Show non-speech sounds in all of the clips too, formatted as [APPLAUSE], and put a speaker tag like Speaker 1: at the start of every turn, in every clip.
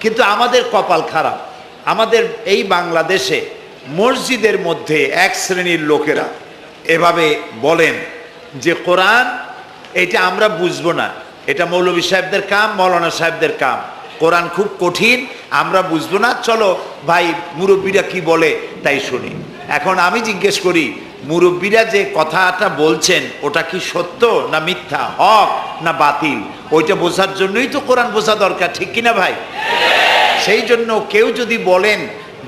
Speaker 1: কিন্তু আমাদের কপাল খারাপ। আমাদের এই বাংলাদেশে মসজিদের মধ্যে এক শ্রেণির লোকেরা এভাবে বলেন যে, কোরআন, এটা আমরা বুঝব না। এটা মৌলভী সাহেবদের কাম, মৌলানা সাহেবদের কাম। কোরআন খুব কঠিন, আমরা বুঝব না। চলো ভাই, মুরব্বীরা কি বলে তাই শুনি। এখন আমি জিজ্ঞেস করি, মুরব্বীরা যে কথাটা বলছেন, ওটা কি সত্য না মিথ্যা, হক না বাতিল? ওইটা বোঝার জন্যই তো কোরআন বোঝা দরকার, ঠিক কিনা ভাই? সেই জন্য কেউ যদি বলেন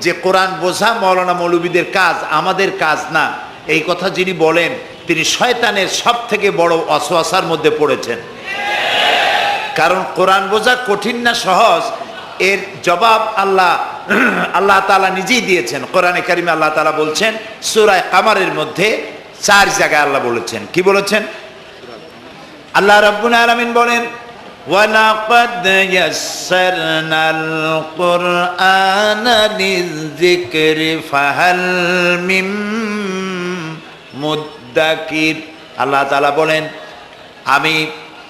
Speaker 1: যে কোরআন বোঝা মৌলানা মৌলবীদের কাজ, আমাদের কাজ না, এই কথা যিনি বলেন, তিনি শয়তানের সব থেকে বড় অসোয়াশার মধ্যে পড়েছেন। কারণ কোরআন বোঝা কঠিন না সহজ, এর জবাব আল্লাহ [CLEARS THROAT] আল্লাহ তালা নিজেই দিয়েছেন কোরআনে কারিমে আল্লাহ তালা বলছেন সুরায় কামারের মধ্যে চার জায়গায় আল্লাহ বলেছেন কি বলেছেন আল্লাহ রব্বুল আলমিন বলেন ولقد يسرنا القرآن للذكر فهل من মুদ্দাকির আল্লাহ তাআলা বলেন আমি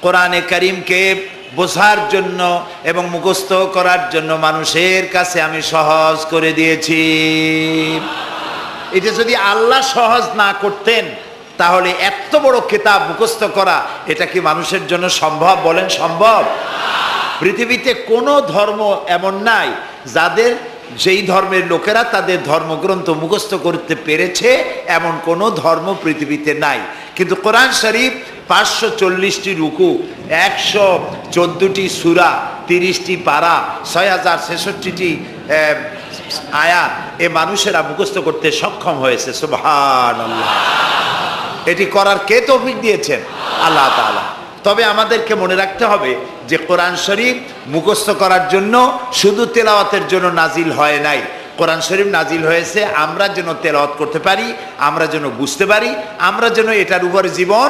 Speaker 1: কোরআনে করিমকে বোঝার জন্য এবং মুখস্থ করার জন্য মানুষের কাছে আমি সহজ করে দিয়েছি। এটা যদি আল্লাহ সহজ না করতেন, তাহলে এত বড় কিতাব মুখস্থ করা, এটা কি মানুষের জন্য সম্ভব বলেন সম্ভব? পৃথিবীতে কোনো ধর্ম এমন নাই, যাদের যেই ধর্মের লোকেরা তাদের ধর্মগ্রন্থ মুখস্থ করতে পেরেছে, এমন কোনো ধর্ম পৃথিবীতে নাই। কিন্তু কোরআন শরীফ পাঁচশো চল্লিশটি রুকু, একশো চোদ্দোটি সুরা, তিরিশটি পারা, ছয় হাজার ছেষট্টিটি আয়া এ মানুষেরা মুখস্থ করতে সক্ষম হয়েছে। আল্লাহ এটি করার কে তৌফিক দিয়েছেন? আল্লাহ তাআলা। তবে আমাদেরকে মনে রাখতে হবে যে কোরআন শরীফ মুখস্থ করার জন্য শুধু তেলাওয়াতের জন্য নাজিল হয় নাই। কোরআন শরীফ নাজিল হয়েছে, আমরা যেন তেলাওয়াত করতে পারি, আমরা যেন বুঝতে পারি, আমরা যেন এটার উপরে জীবন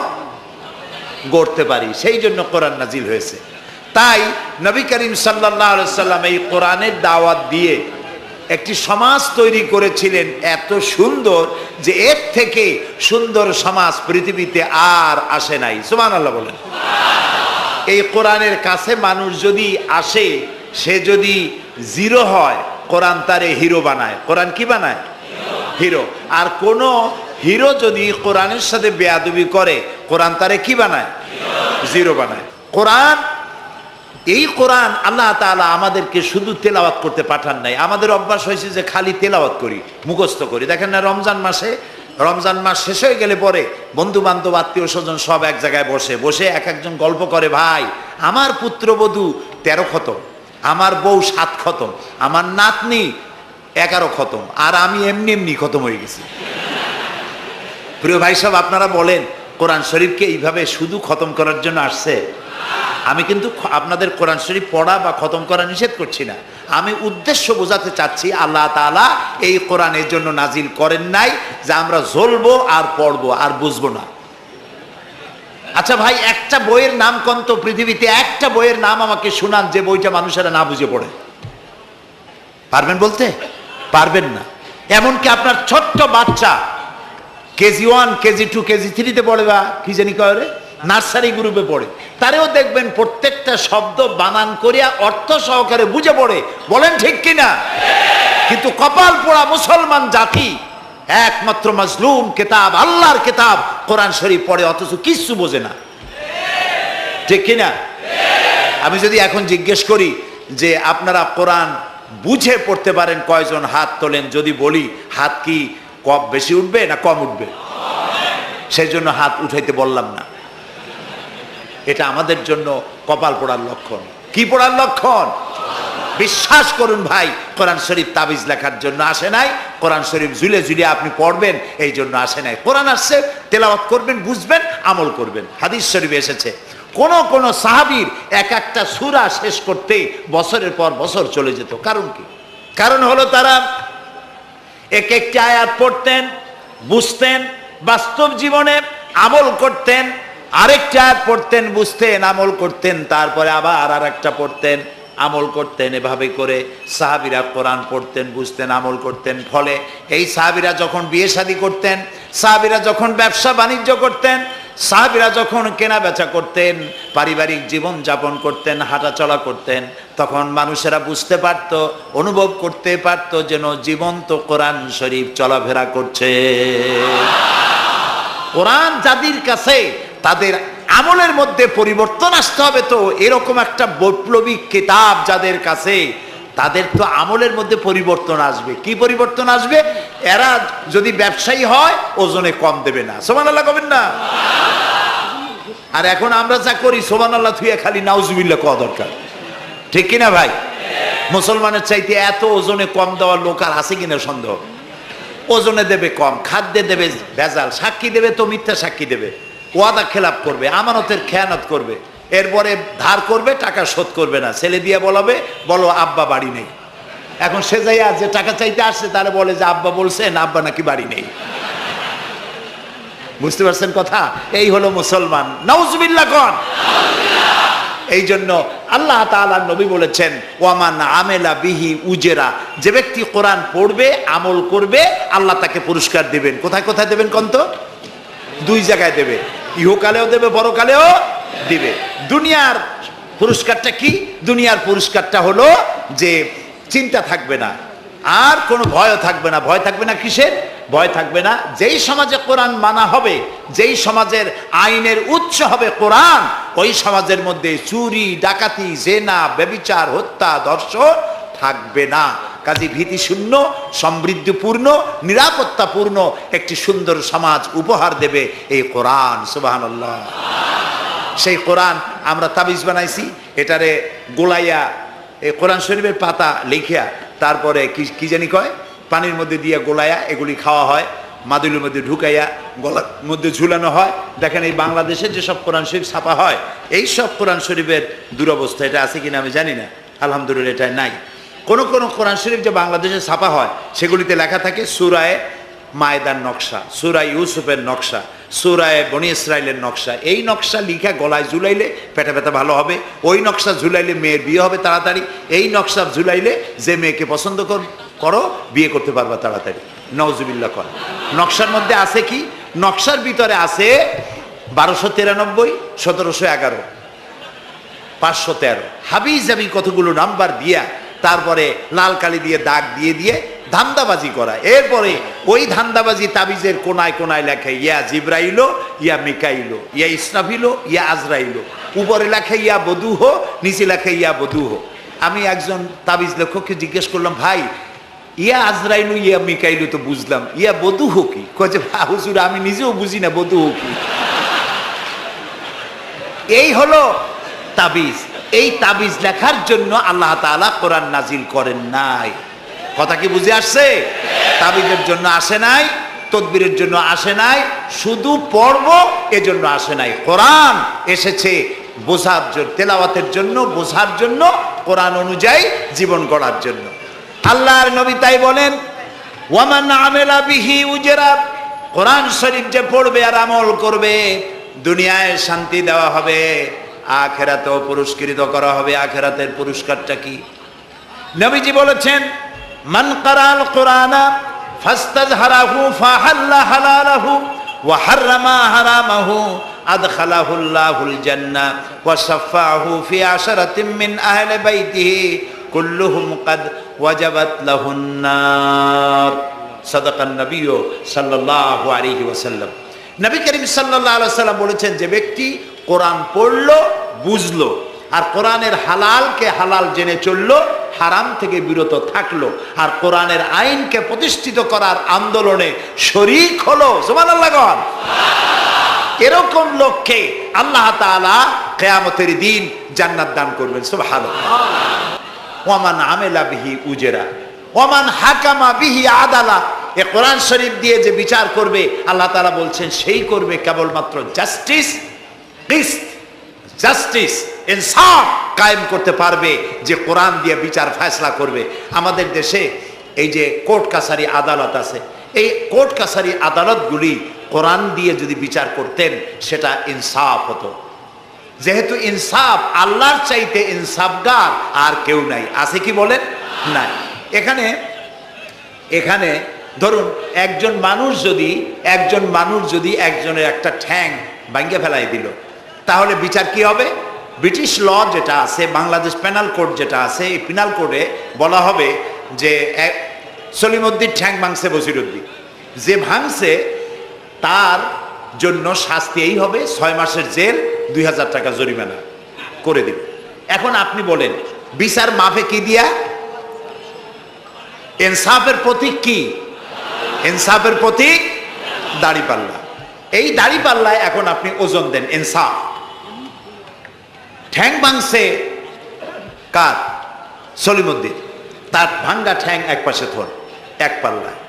Speaker 1: গড়তে পারি, সেই জন্য কোরআন নাজিল হয়েছে। তাই নবী করিম সাল্লাহ সাল্লাম এই কোরআনের দাওয়াত দিয়ে একটি সমাজ তৈরি করেছিলেন এত সুন্দর যে এর থেকে সুন্দর সমাজ পৃথিবীতে আর আসে নাই। সুমান আল্লাহ বলেন। এই কোরআনের কাছে মানুষ যদি আসে, সে যদি জিরো হয়, কোরআন তারে হিরো বানায়। কোরআন কি বানায়? হিরো। আর কোন হিরো যদি কোরআনের সাথে বেয়াদবি করে, কোরআন তারে কি বানায়? জিরো বানায়। কোরআন, এই কোরআন আল্লাহ তাআলা আমাদেরকে শুধু তেলাওয়াত করতে পাঠান নাই। আমাদের অভ্যাস হয়েছে যে খালি তেলাওয়াত করি, মুখস্থ করি। দেখেন না, রমজান মাসে, রমজান মাস শেষ হয়ে গেলে পরে বন্ধু বান্ধব আত্মীয় স্বজন সব এক জায়গায় বসে বসে এক একজন গল্প করে, ভাই, আমার পুত্রবধূ তেরো খতম, আমার বউ সাত খতম, আমার নাতনি এগারো খতম, আর আমি এমনি এমনি খতম হয়ে গেছি। প্রিয় ভাই সব আপনারা বলেন, কোরআন শরীফকে এইভাবে শুধু খতম করার জন্য আসছে? আমি কিন্তু আপনাদের কোরআন শরীফ পড়া বা খতম করা নিষেধ করছি না। আমি উদ্দেশ্য বোঝাতে চাচ্ছি, আল্লাহ তাআলা এই কোরআনের জন্য নাজিল করেন নাই যে আমরা জ্বলবো আর পড়ব আর বুঝব না। আচ্ছা ভাই, একটা বইয়ের নাম কন্ত পৃথিবীতে? একটা বইয়ের নাম আমাকে শোনান, যে বইটা মানুষেরা না বুঝে পড়ে। পারবেন বলতে? পারবেন না। এমনকি আপনার ছোট্ট বাচ্চা KG one, KG two, KG থ্রিতে পড়ে বা, কি জানি কয় রে নার্সারি গ্রুপে পড়ে। তারেও দেখবেন প্রত্যেকটা শব্দ বানান করিয়া অর্থ সহকারে বুঝে পড়ে। বলেন ঠিক কিনা? কিন্তু কপাল পোড়া মুসলমান জাতি, একমাত্র মজলুম কেতাব, আল্লাহর কেতাব কোরআন শরীফ পড়ে, অথচ কিচ্ছু বোঝে না। ঠিক কিনা? আমি যদি এখন জিজ্ঞেস করি যে আপনারা কোরআন বুঝে পড়তে পারেন কয়জন হাত তোলেন, যদি বলি, হাত কি কম বেশি উঠবে না কম উঠবে? সেই জন্য হাত উঠাইতে বললাম না। এটা আমাদের জন্য কপাল পড়ার লক্ষণ। কি পড়ার লক্ষণ? বিশ্বাস করুন ভাই, কোরআন শরীফ তাবিজ লেখার জন্য আসে নাই। কোরআন শরীফ ঝুলে ঝুলে আপনি পড়বেন, এই জন্য আসে নাই। কোরআন আসছে, তেলাওয়াত করবেন, বুঝবেন, আমল করবেন। হাদিস শরীফ এসেছে, কোন কোন সাহাবীর এক একটা সুরা শেষ করতে বছরের পর বছর চলে যেত। কারণ কি? কারণ হলো তারা এক একটি আয়াত পড়তেন, বুঝতেন, বাস্তব জীবনে আমল করতেন, আরেকটা আয়াত পড়তেন, বুঝতেন, আমল করতেন, তারপরে আবার আর একটা পড়তেন, আমল করতেন, এভাবে করে সাহাবিরা কোরআন পড়তেন, বুঝতেন, আমল করতেন। ফলে এই সাহাবিরা যখন বিয়ে শাদী করতেন, সাহাবিরা যখন ব্যবসা বাণিজ্য করতেন সাহাবিরা যখন কেনা বেচা করতেন, পারিবারিক জীবন যাপন করতেন, হাঁটাচলা করতেন, তখন মানুষেরা বুঝতে পারত, অনুভব করতে পারত যেন জীবন্ত কোরআন শরীফ চলাফেরা করছে। কোরআন যাদের কাছে তাদের আমলের মধ্যে পরিবর্তন আসতে হবে তো, এরকম একটা বৈপ্লবিক কিতাব যাদের কাছে তাদের তো আমলের মধ্যে পরিবর্তন আসবে। কি পরিবর্তন আসবে? এরা যদি ব্যবসায়ী হয়, ওজনে কম দেবে না। সোমান আল্লাহ কবেন না? আর এখন আমরা যা করি সোমান আল্লাহ থুয়ে খালি নাউজুবিল্লা কওয়া দরকার। ঠিক কিনা ভাই? মুসলমানের চাইতে এত ওজনে কম দেওয়ার লোক আর আছে কিনা সন্দেহ? ওজনে দেবে কম, খাদ্যে দেবে ভেজাল। সাক্ষী দেবে তো মিথ্যা সাক্ষী দেবে। ওয়াদা খেলাপ করবে, আমানতের খেয়ানত করবে। এরপরে ধার করবে, টাকা শোধ করবে না। ছেলে দিয়ে বলাবে, বলো আব্বা বাড়ি নেই। এখন সে যাইয়া যে টাকা চাইতে আসছে, তারা বলে যে আব্বা বলছেন আব্বা নাকি বাড়ি নেই। বুঝতে পারছেন কথা? এই হলো মুসলমান। নাউজবিল্লা কন। এই জন্য আল্লাহ তাআলা নবী বলেছেন, ওয়ামান আমেলা বিহি উজেরা। যে ব্যক্তি কোরআন পড়বে, আমল করবে, আল্লাহ তাকে পুরস্কার দেবেন। কোথায় কোথায় দেবেন কন্ত? দুই জায়গায় দেবে। ইহকালেও দেবে, পরকালেও দিবে। দুনিয়ার পুরস্কারটা কি? দুনিয়ার পুরস্কারটা হলো যে চিন্তা থাকবে না। আর কোনো ভয়ও থাকবে না। ভয় থাকবে না কিসের? ভয় থাকবে না যেই সমাজে কোরআন মানা হবে, যেই সমাজের আইনের উচ্চ হবে কোরআন, ওই সমাজের মধ্যে চুরি, ডাকাতি, জেনা, ব্যবিচার, হত্যা দর্শন থাকবে না। কাজী ভীতি শূন্য সমৃদ্ধিপূর্ণ, নিরাপত্তাপূর্ণ একটি সুন্দর সমাজ উপহার দেবে এই কোরআন। সুবাহান সেই কোরআন আমরা তাবিজ বানাইছি, এটারে গোলাইয়া এই কোরআন শরীফের পাতা লিখিয়া তারপরে কি কি জানি কয়? পানির মধ্যে দিয়ে গোলাইয়া এগুলি খাওয়া হয়, মাদুলির মধ্যে ঢুকাইয়া গলার মধ্যে ঝুলানো হয়। দেখেন এই বাংলাদেশে যেসব কোরআন শরীফ ছাপা হয় এই সব কোরআন শরীফের দুরবস্থা এটা আছে কিনা আমি জানি না, আলহামদুলিল্লাহ এটা নাই। কোন কোন কোরআন শরীফ যে বাংলাদেশে ছাপা হয়, সেগুলিতে লেখা থাকে সুরায় মায়দার নকশা সুরায় ইউসুফের নকশা, সুরায় বনি ইসরায়েলের নকশা। এই নকশা লিখা গলায় ঝুলাইলে পেটে ব্যথা ভালো হবে, ওই নকশা ঝুলাইলে মেয়ের বিয়ে হবে তাড়াতাড়ি, এই নকশা ঝুলাইলে যে মেয়েকে পছন্দ কর- বিয়ে করতে পারবা তাড়াতাড়ি। নওজুবিল্লা কর। নকশার মধ্যে আছে কি? নকশার ভিতরে আছে বারোশো তিরানব্বই, সতেরোশো এগারো, পাঁচশো তেরো। হাবি জাবি কতগুলো নাম্বার দিয়া তারপরে লাল কালি দিয়ে দাগ দিয়ে দিয়ে ধান্দাবাজি করা। এরপরে ওই ধান্দাবাজি তাবিজের কোনায় কোনায় লেখে ইয়া জিব্রাইলো ইয়া মিকাইলো ইয়া ইসরাফিলো ইয়া আজরাইলো উপরে লেখে ইয়া বধূহ নিচে লেখে ইয়া বধূহ আমি একজন তাবিজ লেখককে জিজ্ঞেস করলাম ভাই ইয়া আজরাইলু ইয়া মিকাইলু তো বুঝলাম ইয়া বধূহ কি? কয়ে যে "ভা, হুজুর আমি নিজেও বুঝি না বধূহ কি? এই হলো তাবিজ। এই তাবিজ লেখার জন্য আল্লাহ তাআলা কোরআন নাজিল করেন নাই। কথা কি বুঝে আসছে? তাবিজের জন্য আসে নাই, তদবিরের জন্য আসে নাই, শুধু পর্ব এজন্য আসে নাই। কোরআন এসেছে বোঝার জন্য তেলাওয়াতের জন্য, বোঝার জন্য, কোরআন অনুযায়ী জীবন গড়ার জন্য। আল্লাহর নবী তাই বলেন, ওয়ামান আমেলা বিহি উজেরা কোরআন শরীফ যে পড়বে আর আমল করবে, দুনিয়ায় শান্তি দেওয়া হবে। আখেরাতেও পুরস্কৃত করা হবে। আখেরাতের পুরস্কারটা কি? নবীজি বলেছেন, মান কারাল কোরআনা ফাস্তাজহারাহু ফাহাল্লা হালালাহু ওয়া হাররামা হারামাহু আদখালাহুল্লাহুল জান্নাহ ওয়া শাফাআহু ফি আশরাতিন মিন আহলি বাইতিহি কুল্লুহুম কাদ ওয়াজাবাত লাহুন নার। সাদাকান নবী সাল্লাল্লাহু আলাইহি ওয়াসাল্লাম। নবী করিম সাল্লাল্লাহু আলাইহি সাল্লাম বলেছেন, যে ব্যক্তি কোরআন পড়ল বুঝলো আর কোরআনের হালালকে হালাল জেনে চলল, হারাম থেকে বিরত থাকল। আর কোরআনের আইনকে প্রতিষ্ঠিত করার আন্দোলনে শরিক হলো। সুবহানাল্লাহ এরকম লোককে আল্লাহ তাআলা কিয়ামতের দিন জান্নাত দান করবেন। সব সুবহানাল্লাহ। ওয়ামান আমেলা বিহি উজেরা। ওয়ামান হাকামা বিহি আদালা। এ কোরআন শরীফ দিয়ে যে বিচার করবে, আল্লাহ তাআলা বলছেন, সেই করবে কেবলমাত্র জাস্টিস জাস্টিস ইনসাফ কায়েম করতে পারবে যে কোরআন দিয়ে বিচার ফয়সলা করবে। আমাদের দেশে এই যে কোর্ট কাছারি আদালত আছে, এই কোর্ট কাছারি আদালতগুলি কোরআন দিয়ে যদি বিচার করতেন, সেটা ইনসাফ হতো। যেহেতু ইনসাফ, আল্লাহর চাইতে ইনসাফগার আর কেউ নাই। আছে কি বলেন? নাই। এখানে এখানে ধরুন, একজন মানুষ যদি, একজন মানুষ যদি একজনের একটা ঠ্যাং ভাঙ্গে ফেলাই দিল তাহলে বিচার কি হবে? ব্রিটিশ ল যেটা আছে, বাংলাদেশ পেনাল কোড যেটা আছে, এই পেনাল কোডে বলা হবে যে সলিমুদ্দিন ঠ্যাং ভাঙছে বসিরুদ্দিন। যে ভাঙছে, তার জন্য শাস্তি এই হবে, ছয় মাসের জেল, দুই হাজার টাকা জরিমানা করে দিবে। এখন আপনি বলেন, বিচার মাফে কি দিয়া? ইনসাফের প্রতীক কি? ইনসাফের প্রতীক দাড়িপাল্লা। এই দাড়ি পাল্লায় এখন আপনি ওজন দেন, ইনসাফ। ঠ্যাং ভাঙছে কার? সলিমুদ্দিন। তার ভাঙ্গা ঠ্যাং এক পাশে থর, এক পাল্লায়।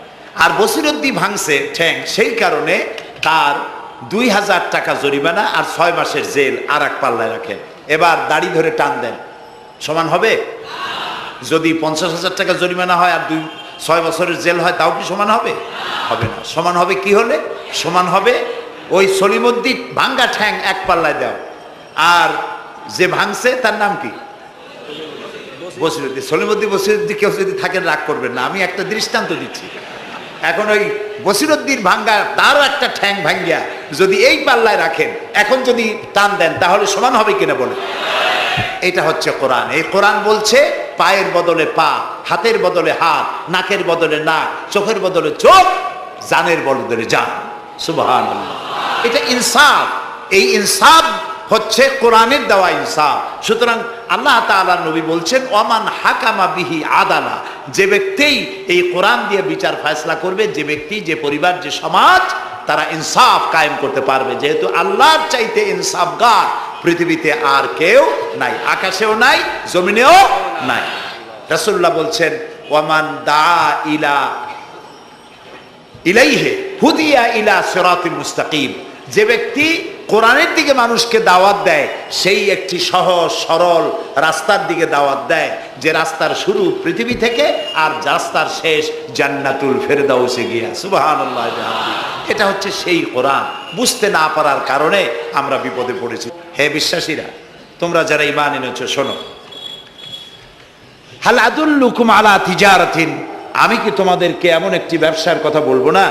Speaker 1: আর বসিরুদ্দিন ভাঙছে ঠ্যাং, সেই কারণে তার দুই হাজার টাকা জরিমানা আর ছয় মাসের জেল আর এক পাল্লায় রাখেন। এবার দাড়ি ধরে টান দেন। সমান হবে? যদি পঞ্চাশ হাজার টাকা জরিমানা হয় আর দুই, ছয় বছরের জেল হয়, তাও কি সমান হবে? হবে না। সমান হবে কি হলে? সমান হবে ওই সলিমুদ্দিন ভাঙ্গা ঠ্যাং এক পাল্লায় দাও। আর যে ভাঙছে, তার নাম কি? বসিরুদ্দিন। সলিমুদ্দিন, বসিরুদ্দিন কেউ যদি থাকেন রাগ করবেন না। আমি একটা দৃষ্টান্ত দিচ্ছি। এখন ওই বসিরুদ্দিন ভাঙ্গা, তারও একটা ঠ্যাং ভাঙ্গিয়া যদি এই পাল্লায় রাখেন, এখন যদি টান দেন, তাহলে সমান হবে কিনা বলে এটা হচ্ছে কোরআন। এই কোরআন বলছে, পায়ের বদলে পা, হাতের বদলে হাত, নাকের বদলে নাক, চোখের বদলে চোখ, জানের বদলে জান। সুবহান এটা ইনসাফ। এই ইনসাফ হচ্ছে কোরআনের দেওয়া ইনসাফ। সুতরাং আল্লাহ তাআলা নবী বলছেন ওমান হাকামা বিহি আদালা। যে ব্যক্তি এই কোরআন দিয়ে বিচার ফয়সলা করবে, যে ব্যক্তি, যে পরিবার, যে সমাজ, তারা ইনসাফ কায়েম করতে পারবে। যেহেতু আল্লাহর চাইতে ইনসাফগার, পৃথিবীতে আর কেউ নাই, আকাশেও নাই, জমিনেও নাই। রাসূলুল্লাহ বলছেন, ওয়ামান দা ইলা ইলাইহে, হুদিয়া ইলা সিরাতিল মুস্তাকিম। যে ব্যক্তি কোরআনের দিকে মানুষকে দাওয়াত দেয়, সেই একটি সহজ, সরল রাস্তার দিকে দাওয়াত দেয়, যে রাস্তার শুরু পৃথিবী থেকে আর রাস্তার শেষ জান্নাতুল ফেরদাউসে গিয়া। বিহামদি। এটা হচ্ছে সেই কোরআন। বুঝতে না পারার কারণে আমরা বিপদে পড়েছি। হে বিশ্বাসীরা, তোমরা যারা ইমান এনেছো, শোনো। হাল আদুল্লুকুম আলা তিজারাতিন আমি কি তোমাদেরকে এমন একটি ব্যবসার কথা বলব না?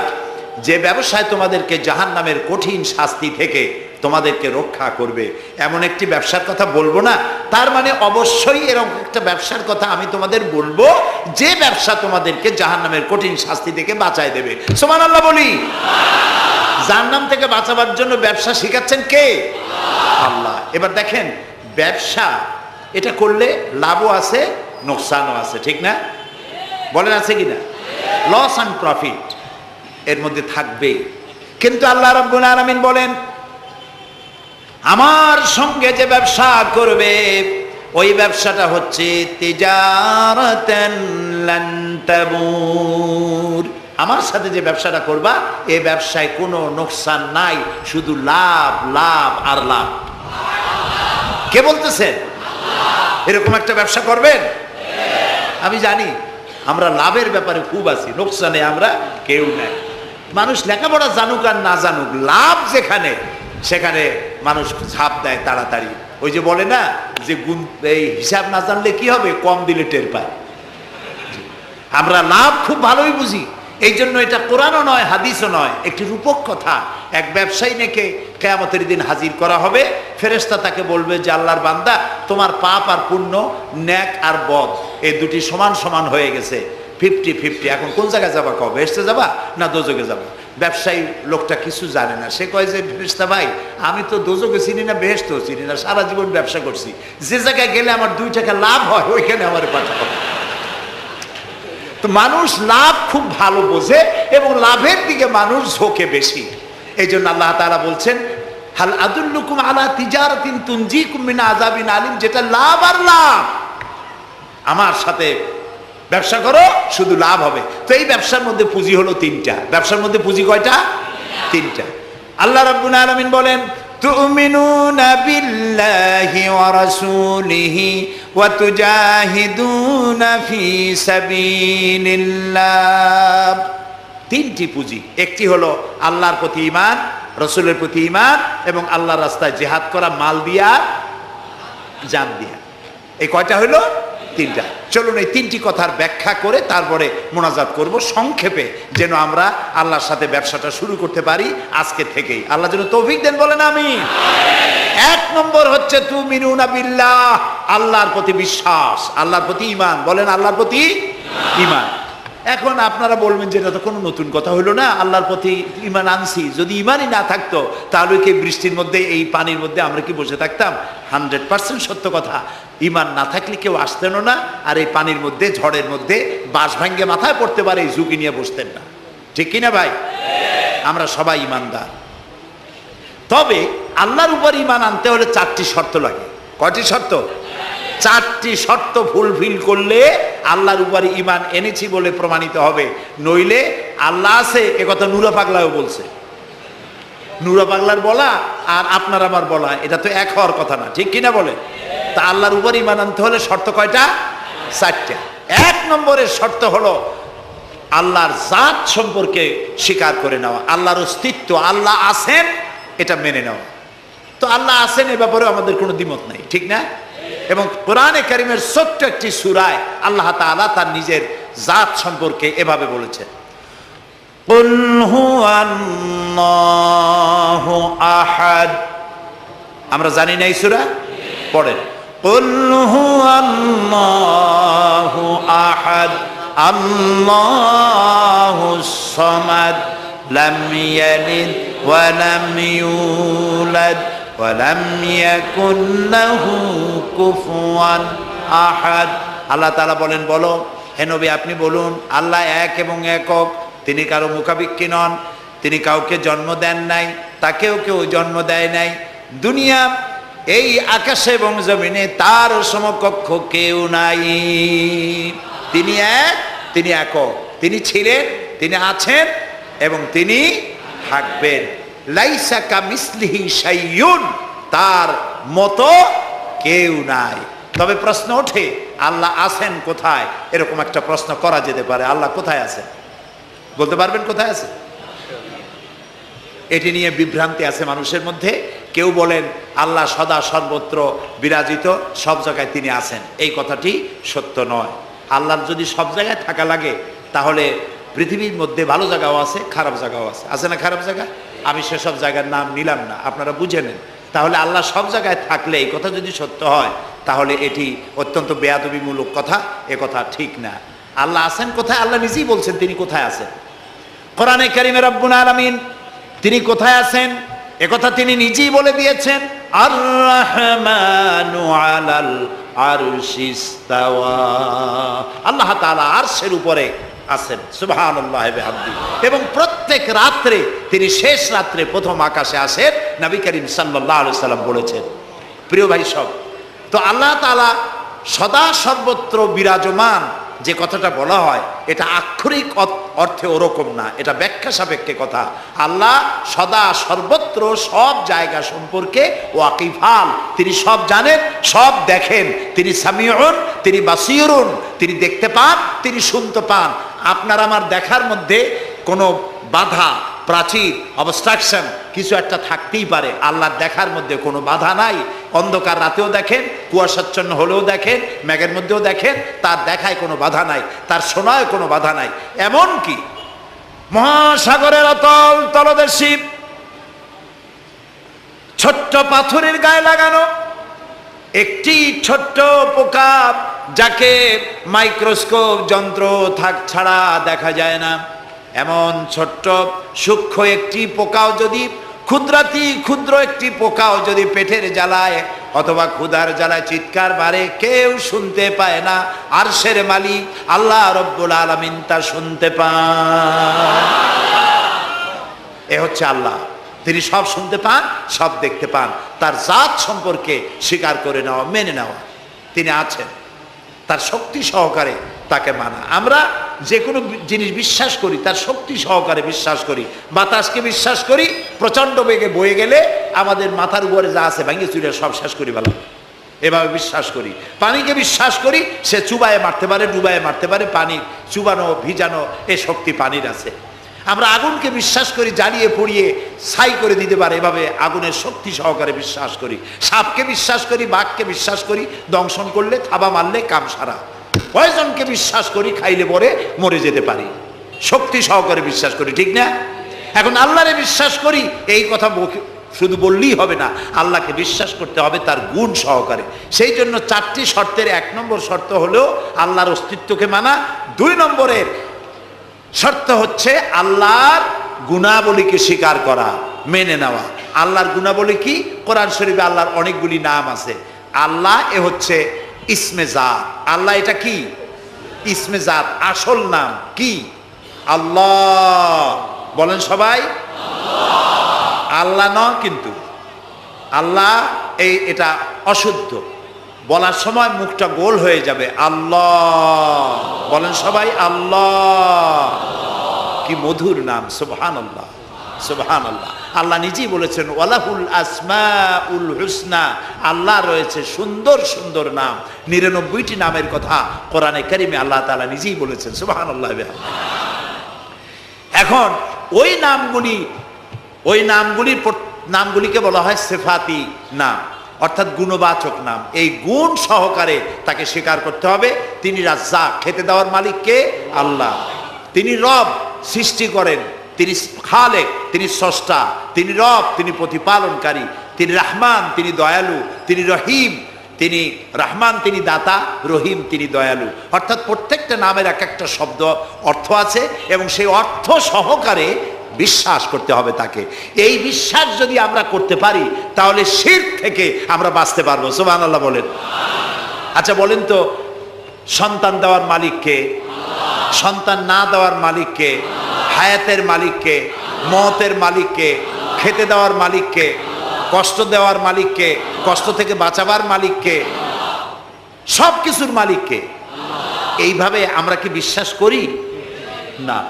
Speaker 1: যে ব্যবসায় তোমাদেরকে জাহান নামের কঠিন শাস্তি থেকে তোমাদেরকে রক্ষা করবে। এমন একটি ব্যবসার কথা বলব না। তার মানে অবশ্যই এরকম একটা ব্যবসার কথা আমি তোমাদের বলব, যে ব্যবসা তোমাদেরকে জাহান নামের কঠিন শাস্তি থেকে বাঁচায় দেবে। সোমান আল্লাহ বলি। জাহান্নাম থেকে বাঁচাবার জন্য ব্যবসা শিখাচ্ছেন কে? আল্লাহ। এবার দেখেন, ব্যবসা, এটা করলে লাভও আছে, নোকসানও আছে, ঠিক না? বলেন আছে কি না লস অ্যান্ড প্রফিট এর মধ্যে থাকবেই কিন্তু আল্লাহ রাব্বুল আলামিন বলেন, আমার সঙ্গে যে ব্যবসা করবে, ওই ব্যবসাটা হচ্ছে আমার সাথে যে ব্যবসাটা করবা, এ ব্যবসায় কোনো নোকসান নাই, শুধু লাভ লাভ আর লাভ। কে বলতেছেন এরকম একটা ব্যবসা করবেন? আমি জানি। আমরা লাভের ব্যাপারে খুব আছি লোকসানে আমরা কেউ নাই। মানুষ লেখাপড়া জানুক আর না জানুক, লাভ যেখানে, সেখানে মানুষ ছাপ দেয় তাড়াতাড়ি। ওই যে বলে না, যে গুণ, এই হিসাব না জানলে কি হবে? কম দিলে টের পায়। আমরা লাভ খুব ভালোই বুঝি। এই জন্য এটা কোরআনও নয়, হাদিসও নয়, একটি রূপক কথা। এক ব্যবসায়ী নেকে কেয়ামতের দিন হাজির করা হবে ফেরেস্তা তাকে বলবে যে, আল্লাহর বান্দা, তোমার পাপ আর পুণ্য, ন্যাক আর বদ, এই দুটি সমান সমান হয়ে গেছে। ফিফটি ফিফটি, এখন কোন জায়গায় যাবা কবে? এসতে যাবা না দোজকে যাবা? ব্যবসায়ী লোকটা কিছু জানে না। সে কয় যে ফেরেস্তা ভাই, আমি তো দোজকে চিনি না বেহেস্তেও চিনি না, সারা জীবন ব্যবসা করছি। যে জায়গায় গেলে আমার দুই টাকা লাভ হয়, ওইখানে আমার পাঠাবো তো মানুষ লাভ খুব ভালো বোঝে এবং লাভের দিকে মানুষ ঝোঁকে বেশি। এই জন্য আল্লাহ তারা বলছেন, হাল আদুল্লুকুম আলা তিজারাতিন তুনজিকুম মিন আযাবিন আলিম যেটা লাভ আর লাভ। আমার সাথে ব্যবসা করো, শুধু লাভ হবে। তো এই ব্যবসার মধ্যে পুঁজি হলো তিনটা। ব্যবসার মধ্যে পুঁজি কয়টা? তিনটা। আল্লাহ রাব্বুল আলামিন বলেন تؤمنون بالله ورسوله وتجاهدون في سبيل الله তিনটি পুঁজি একটি হলো আল্লাহর প্রতি ইমান রসুলের প্রতি ইমান এবং আল্লাহর রাস্তায় জেহাদ করা মাল দিয়া জান দিয়া এই কয়টা হলো তিনটা। চলুন এই তিনটি কথার ব্যাখ্যা করে তারপরে মোনাজাত করব। সংক্ষেপে যেন আমরা আল্লাহর সাথে ব্যবসাটা শুরু করতে পারি আজকে থেকেই। আল্লাহ যেন তৌফিক দেন, বলেন আমি এক নম্বর হচ্ছে তু মিনুনা বিল্লাহ, আল্লাহর প্রতি বিশ্বাস, আল্লাহর প্রতি ইমান বলেন, আল্লাহর প্রতি ইমান এখন আপনারা বলবেন যে এটা তো কোনো নতুন কথা হলো না, আল্লাহর প্রতি ইমান আনছি। যদি ইমানই না থাকতো, তাহলে কি বৃষ্টির মধ্যে, এই পানির মধ্যে আমরা কি বসে থাকতাম? হান্ড্রেড পার্সেন্ট সত্য কথা। ইমান না থাকলে কেউ আসতেনও না, আর এই পানির মধ্যে, ঝড়ের মধ্যে, বাঁশ ভাঙ্গে মাথায় পড়তে পারে ঝুঁকি নিয়ে বসতেন না। ঠিক কিনা ভাই? আমরা সবাই ইমানদার তবে আল্লাহর উপর ইমান আনতে হলে চারটি শর্ত লাগে। কয়টি শর্ত? চারটি শর্ত ফুলফিল করলে আল্লাহর উপর ইমান এনেছি বলে প্রমাণিত হবে। নইলে আল্লাহ আছে একথা নুরা পাগলাও বলছে। নুরা পাগলার বলা আর আপনার আমার বলা, এটা তো এক হওয়ার কথা না, ঠিক কিনা বলে? তা আল্লাহর উপর ইমান আনতে হলে শর্ত কয়টা? চারটা। এক নম্বরের শর্ত হলো আল্লাহর জাত সম্পর্কে স্বীকার করে নেওয়া, আল্লাহর অস্তিত্ব, আল্লাহ আছেন, এটা মেনে নেওয়া। তো আল্লাহ আছেন, এ ব্যাপারে আমাদের কোনো দ্বিমত নাই, ঠিক না? এবং কোরআনে করিমের ছোট্ট একটি সুরায় আল্লাহ তালা তার নিজের জাত সম্পর্কে এভাবে বলেছেন। আমরা জানি না এই সুরা? পড়েন। আহাদ সমাদ, লাম ইয়ালিদ ওয়া লাম ইউলাদ। ولم يولد ولم يكن له كفوا احد আল্লাহ তাআলা বলেন বলো হে নবী আপনি বলুন আল্লাহ এক এবং একক তিনি কারো মুখাবিক্ষি নন তিনি কাউকে জন্ম দেন নাই তাকেও কেউ জন্ম দেয় নাই দুনিয়া এই আকাশে এবং জমিনে তার সমকক্ষ কেউ নাই তিনি এক তিনি একক তিনি ছিলেন তিনি আছেন এবং তিনি থাকবেন তার মতো কেউ নাই। তবে প্রশ্ন ওঠে, আল্লাহ আছেন কোথায়? এরকম একটা প্রশ্ন করা যেতে পারে। আল্লাহ কোথায় আছেন? বলতে পারবেন কোথায় আছে এটি নিয়ে বিভ্রান্তি আছে মানুষের মধ্যে। কেউ বলেন, আল্লাহ সদা সর্বত্র বিরাজিত, সব জায়গায় তিনি আছেন। এই কথাটি সত্য নয়। আল্লাহর যদি সব জায়গায় থাকা লাগে, তাহলে পৃথিবীর মধ্যে ভালো জায়গাও আছে, খারাপ জায়গাও আছে। আছে না খারাপ জায়গা? আমি সেসব জায়গার নাম নিলাম না, আপনারা বুঝে নেন। তাহলে আল্লাহ সব জায়গায় থাকলে এই কথা যদি সত্য হয়, তাহলে এটি অত্যন্ত বেয়াদবিমূলক কথা, এ কথা ঠিক না। আল্লাহ আছেন কোথায়? আল্লাহ নিজেই বলছেন তিনি কোথায় আছেন। কোরআনে কারিমে রব্বুল আলামিন, তিনি কোথায় আছেন? একথা তিনি নিজেই বলে দিয়েছেন আর রহমানু আল্লাহ তাআলা আরশের উপরে সুবহানাল্লাহি বিহামদি। এবং প্রত্যেক রাত্রে, তিনি শেষ রাত্রে প্রথম আকাশে আসেন, নবী করিম সাল্লাহ সাল্লাম বলেছেন। প্রিয় ভাই সব, তো আল্লাহ তালা সদা সর্বত্র বিরাজমান যে কথাটা বলা হয়, এটা আক্ষরিক অর্থে ওরকম না, এটা ব্যাখ্যা সাপেক্ষে কথা। আল্লাহ সদা সর্বত্র সব জায়গা সম্পর্কে ওয়াকিফাল। তিনি সব জানেন, সব দেখেন। তিনি সামিউন, তিনি বাসিউরুন তিনি দেখতে পান, তিনি শুনতে পান। আপনার আমার দেখার মধ্যে কোনো বাধা প্রাচীর অবস্ট্রাকশন কিছু একটা থাকতেই পারে। আল্লাহর দেখার মধ্যে কোনো বাধা নাই। অন্ধকার রাতেও দেখেন, কুয়াশাচ্ছন্ন হলেও দেখেন ম্যাগের মধ্যেও দেখেন, তার দেখায় কোনো বাধা নাই, তার শোনায় কোনো বাধা নাই। এমন কি মহাসাগরের অতল তলদেশী ছোট্ট পাথরের গায়ে লাগানো, একটি ছোট্ট পোকা যাকে মাইক্রোস্কোপ যন্ত্র থাক ছাড়া দেখা যায় না। এমন ছোট্ট সূক্ষ্ম একটি পোকাও যদি, ক্ষুদ্রাতি ক্ষুদ্র একটি পোকাও যদি পেটের জ্বালায়, অথবা ক্ষুধার জ্বালায় চিৎকার বাড়ে কেউ শুনতে পায় না। আর সের মালিক আল্লাহ রব্বুল আলমিন তা শুনতে পান। এ হচ্ছে আল্লাহ। তিনি সব শুনতে পান, সব দেখতে পান। তার জাত সম্পর্কে স্বীকার করে নেওয়া, মেনে নেওয়া। তিনি আছেন। তার শক্তি সহকারে তাকে মানা। আমরা যে কোনো জিনিস বিশ্বাস করি, তার শক্তি সহকারে বিশ্বাস করি। বাতাসকে বিশ্বাস করি, প্রচণ্ড বেগে বয়ে গেলে আমাদের মাথার উপরে যা আছে ভেঙে চুরে সব শেষ করি ভালো এভাবে বিশ্বাস করি। পানিকে বিশ্বাস করি, সে চুবায়ে মারতে পারে, ডুবায়ে মারতে পারে, পানি চুবানো, ভিজানো, এ শক্তি পানির আছে। আমরা আগুনকে বিশ্বাস করি, জ্বালিয়ে পুড়িয়ে ছাই করে দিতে পারে, এভাবে আগুনের শক্তি সহকারে বিশ্বাস করি। সাপকে বিশ্বাস করি, বাঘকে বিশ্বাস করি, দংশন করলে, থাবা মারলে কাম সারা। পয়জনকে বিশ্বাস করি, খাইলে পরে মরে যেতে পারি। শক্তি সহকারে বিশ্বাস করি, ঠিক না? এখন আল্লাহরে বিশ্বাস করি, এই কথা শুধু বললেই হবে না, আল্লাহকে বিশ্বাস করতে হবে তার গুণ সহকারে। সেই জন্য চারটি শর্তের এক নম্বর শর্ত হলো আল্লাহর অস্তিত্বকে মানা। দুই নম্বরের শর্ত হচ্ছে আল্লাহর গুণাবলীকে স্বীকার করা, মেনে নেওয়া। আল্লাহর গুণাবলী কি? কোরআন শরীফে আল্লাহর অনেকগুলি নাম আছে। আল্লাহ এ হচ্ছে ইসমে জাত। আল্লাহ এটা কি? ইসমে জাত। আসল নাম কি? আল্লাহ। বলেন সবাই। আল্লাহ ন কিন্তু। আল্লাহ এই এটা অশুদ্ধ। বলার সময় মুখটা গোল হয়ে যাবে। আল্লাহ। বলেন সবাই, আল্লাহ। কি মধুর নাম। সুবহান আল্লাহ সুবহান আল্লাহ আল্লাহ নিজেই বলেছেন, ওয়ালাহুল আসমা উল হুসনা আল্লাহ রয়েছে সুন্দর সুন্দর নাম। নিরানব্বইটি নামের কথা কোরআনে কারিমে আল্লাহ তাআলা নিজেই বলেছেন সুবহান আল্লাহ এখন ওই নামগুলি, ওই নামগুলির নামগুলিকে বলা হয় সেফাতি নাম, অর্থাৎ গুণবাচক নাম। এই গুণ সহকারে তাকে স্বীকার করতে হবে। তিনি রাজ্জাক, খেতে দেওয়ার মালিক কে? আল্লাহ। তিনি রব সৃষ্টি করেন, তিনি খালেক। তিনি স্রষ্টা, তিনি রব, তিনি প্রতিপালনকারী, তিনি রাহমান, তিনি দয়ালু, তিনি রহিম, তিনি রাহমান, তিনি দাতা, রহিম, তিনি দয়ালু। অর্থাৎ প্রত্যেকটা নামের এক একটা শব্দ অর্থ আছে এবং সেই অর্থ সহকারে বিশ্বাস করতে হবে তাকে। এই বিশ্বাস যদি আমরা করতে পারি, তাহলে শির থেকে আমরা বাঁচতে পারব। সুবাহ আল্লাহ বলেন। আচ্ছা বলেন তো, সন্তান দেওয়ার মালিককে সন্তান না দেওয়ার মালিককে হায়াতের মালিককে মতের মালিককে, খেতে দেওয়ার মালিককে, কষ্ট দেওয়ার মালিককে, কষ্ট থেকে বাঁচাবার মালিককে সব কিছুর মালিককে। এইভাবে আমরা কি বিশ্বাস করি? না,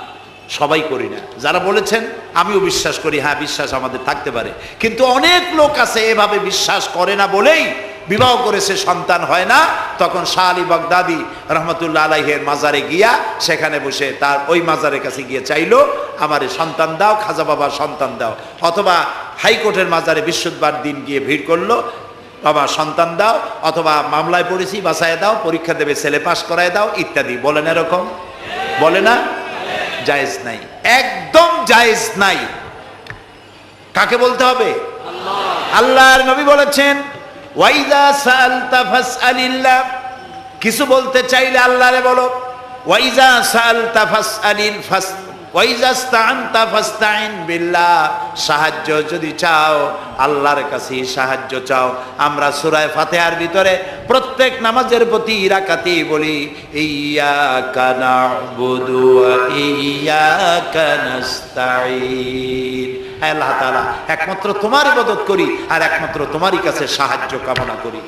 Speaker 1: সবাই করি না। যারা বলেছেন, আমিও বিশ্বাস করি। হ্যাঁ বিশ্বাস আমাদের থাকতে পারে। কিন্তু অনেক লোক আছে এভাবে বিশ্বাস করে না বলেই বিবাহ করেছে, সন্তান হয় না। তখন শাহ আলী বাগদাদি রহমতুল্লাহ আলাইহের মাজারে গিয়া সেখানে বসে তার ওই মাজারের কাছে গিয়ে চাইলো, আমারে সন্তান দাও, খাজা বাবার সন্তান দাও। অথবা হাইকোর্টের মাজারে বৃহস্পতিবার দিন গিয়ে ভিড় করল, বাবা, সন্তান দাও, অথবা মামলায় পড়েছি বাসায় দাও, পরীক্ষা দেবে, ছেলে পাস করায় দাও, ইত্যাদি। বলেন এরকম? বলে না? জায়েজ নাই। একদম জায়েজ নাই। কাকে বলতে হবে? আল্লাহর নবী বলেছেন ওয়াইদা সালতা ফাসআলিল্লাহ। কিছু বলতে চাইলে আল্লাহরে বলো। ওয়াইজা সালতা ফাসআলিল ফাস সাহায্য যদি চাও, আল্লাহর কাছে সাহায্য চাও। আমরা সুরায় ফাতেহার ভিতরে প্রত্যেক নামাজের প্রতি ইরাকাতি বলি একমাত্র তোমার ইবাদত করি আর একমাত্র তোমারই কাছে সাহায্য কামনা করি।